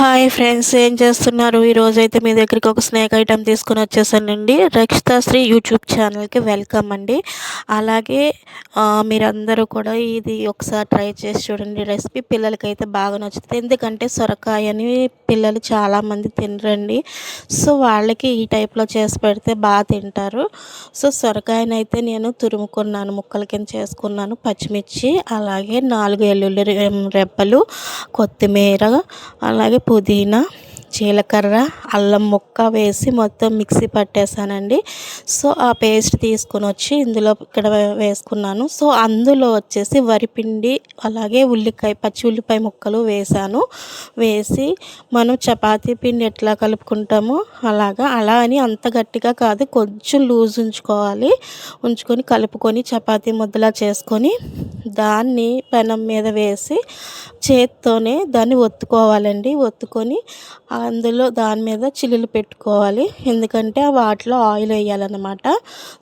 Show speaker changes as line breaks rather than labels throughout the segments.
Hi friends ఏం చేస్తున్నారు? ఈరోజు అయితే మీ దగ్గరికి ఒక స్నేక్ ఐటెం తీసుకుని వచ్చేసానండి. రక్షితాశ్రీ యూట్యూబ్ ఛానల్కి వెల్కమ్ అండి. అలాగే మీరందరూ కూడా ఇది ఒకసారి ట్రై చేసి చూడండి. రెసిపీ పిల్లలకైతే బాగా నచ్చుతుంది. ఎందుకంటే సొరకాయని పిల్లలు చాలామంది తినరండి. సో వాళ్ళకి ఈ టైప్లో చేసి పెడితే బాగా తింటారు. సో సొరకాయని అయితే నేను తురుముకున్నాను. ముక్కల కింద చేసుకున్నాను. పచ్చిమిర్చి అలాగే నాలుగు ఎల్లుల్లి రెబ్బలు కొత్తిమీర అలాగే పుదీనా జీలకర్ర అల్లం ముక్క వేసి మొత్తం మిక్సీ పట్టేశానండి సో ఆ పేస్ట్ తీసుకొని వచ్చి ఇందులో ఇక్కడ వేసుకున్నాను. సో అందులో వచ్చేసి వరిపిండి అలాగే ఉల్లికాయ పచ్చి ఉల్లిపాయ ముక్కలు వేసాను. వేసి మనం చపాతీ పిండి ఎట్లా కలుపుకుంటామో అలాగా అలా అని అంత గట్టిగా కాదు కొంచెం లూజ్ ఉంచుకోవాలి. ఉంచుకొని కలుపుకొని చపాతీ ముద్దలా చేసుకొని దాన్ని పెనం మీద వేసి చేత్తోనే దాన్ని ఒత్తుకోవాలండి. ఒత్తుకొని అందులో దాని మీద చిల్లులు పెట్టుకోవాలి. ఎందుకంటే వాటిలో ఆయిల్ వేయాలన్నమాట.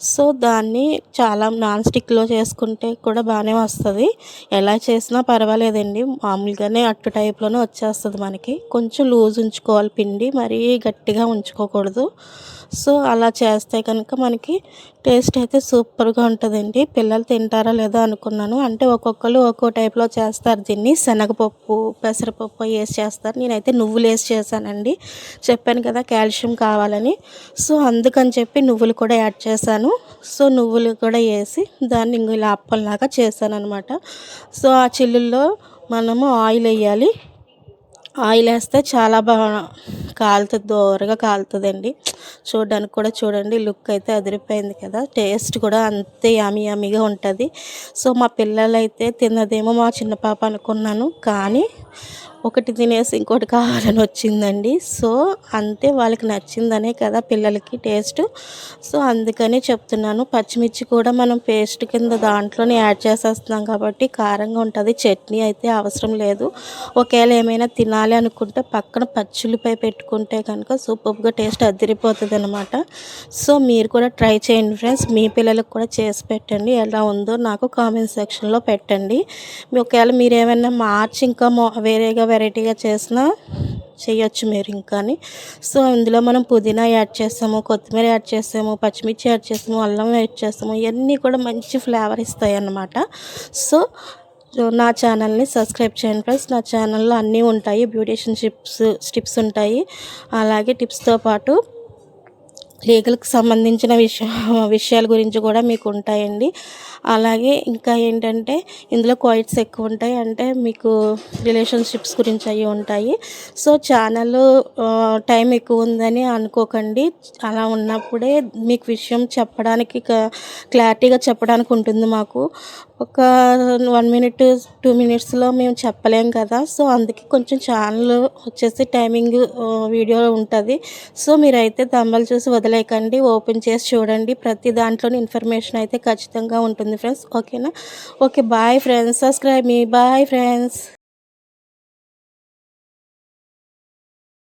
సో దాన్ని చాలా నాన్ స్టిక్లో చేసుకుంటే కూడా బాగానే వస్తుంది. ఎలా చేసినా పర్వాలేదండి. మామూలుగానే అట్టు టైప్లోనే వచ్చేస్తుంది మనకి. కొంచెం లూజ్ ఉంచుకోవాలి పిండి మరీ గట్టిగా ఉంచుకోకూడదు. సో అలా చేస్తే కనుక మనకి టేస్ట్ అయితే సూపర్గా ఉంటుందండి. పిల్లలు తింటారా లేదో అనుకున్నాను. అంటే ఒక్కొక్కరు ఒక్కో టైప్లో చేస్తారు. దీన్ని శనగపప్పు పెసరపప్పు వేసి చేస్తారు. నేనైతే నువ్వులు వేసి చేశానండి. చెప్పాను కదా కాల్షియం కావాలని. సో అందుకని చెప్పి నువ్వులు కూడా యాడ్ చేశాను. సో నువ్వులు కూడా వేసి దాన్ని ఇలా అప్పల్లాగా చేశాను అనమాట సో ఆ చిల్లుల్లో మనము ఆయిల్ వేయాలి. ఆయిల్ వేస్తే చాలా బాగా కాలుతుంది దోరగా కాలుతుందండి. చూడడానికి కూడా చూడండి లుక్ అయితే అదిరిపోయింది కదా. టేస్ట్ కూడా అంతే యామి యామిగా ఉంటుంది. సో మా పిల్లలైతే తిన్నదేమో మా చిన్న పాప అనుకున్నాను. కానీ ఒకటి తినేసి ఇంకోటి కావాలని వచ్చిందండి. సో అంతే వాళ్ళకి నచ్చిందనే కదా పిల్లలకి టేస్ట్. సో అందుకని చెప్తున్నాను పచ్చిమిర్చి కూడా మనం పేస్ట్ కింద దాంట్లోనే యాడ్ చేసేస్తున్నాం కాబట్టి కారంగా ఉంటుంది. చట్నీ అయితే అవసరం లేదు. ఒకవేళ ఏమైనా తినాలి అనుకుంటే పక్కన పచ్చులపై పెట్టుకుంటే కనుక సూపర్గా టేస్ట్ అదిరిపోతుంది అనమాట సో మీరు కూడా ట్రై చేయండి ఫ్రెండ్స్. మీ పిల్లలకు కూడా చేసి పెట్టండి. ఎలా ఉందో నాకు కామెంట్ సెక్షన్లో పెట్టండి. ఒకవేళ మీరు ఏమైనా మార్చి ఇంకా వేరేగా వెరైటీగా చేసినా చేయొచ్చు మీరు ఇంకాని సో ఇందులో మనం పుదీనా యాడ్ చేస్తాము కొత్తిమీర యాడ్ చేస్తాము పచ్చిమిర్చి యాడ్ చేస్తాము అల్లం యాడ్ చేస్తాము ఇవన్నీ కూడా మంచి ఫ్లేవర్ ఇస్తాయి అన్నమాట సో నా ఛానల్ని సబ్స్క్రైబ్ చేయండి ఫ్రెండ్స్. నా ఛానల్లో అన్నీ ఉంటాయి. బ్యూటిషియన్ టిప్స్ టిప్స్ ఉంటాయి. అలాగే టిప్స్తో పాటు లీగల్కి సంబంధించిన విషయ విషయాల గురించి కూడా మీకు ఉంటాయండి అలాగే ఇంకా ఏంటంటే ఇందులో క్వైట్స్ ఎక్కువ ఉంటాయి అంటే మీకు రిలేషన్షిప్స్ గురించి అవి ఉంటాయి. సో ఛానల్ టైం ఎక్కువ ఉందని అనుకోకండి. అలా ఉన్నప్పుడే మీకు విషయం చెప్పడానికి క్లారిటీగా చెప్పడానికి ఉంటుంది మాకు. ఒక వన్ మినిట్ టూ మినిట్స్లో మేము చెప్పలేం కదా. సో అందుకే కొంచెం ఛానల్ వచ్చేసి టైమింగ్ వీడియో ఉంటుంది. సో మీరైతే దంబలు చూసి వదిలేకండి ఓపెన్ చేసి చూడండి. ప్రతి దాంట్లోని ఇన్ఫర్మేషన్ అయితే ఖచ్చితంగా ఉంటుంది ఫ్రెండ్స్. ఓకేనా? Okay bye friends. సబ్స్క్రైబ్ మీ బాయ్ ఫ్రెండ్స్.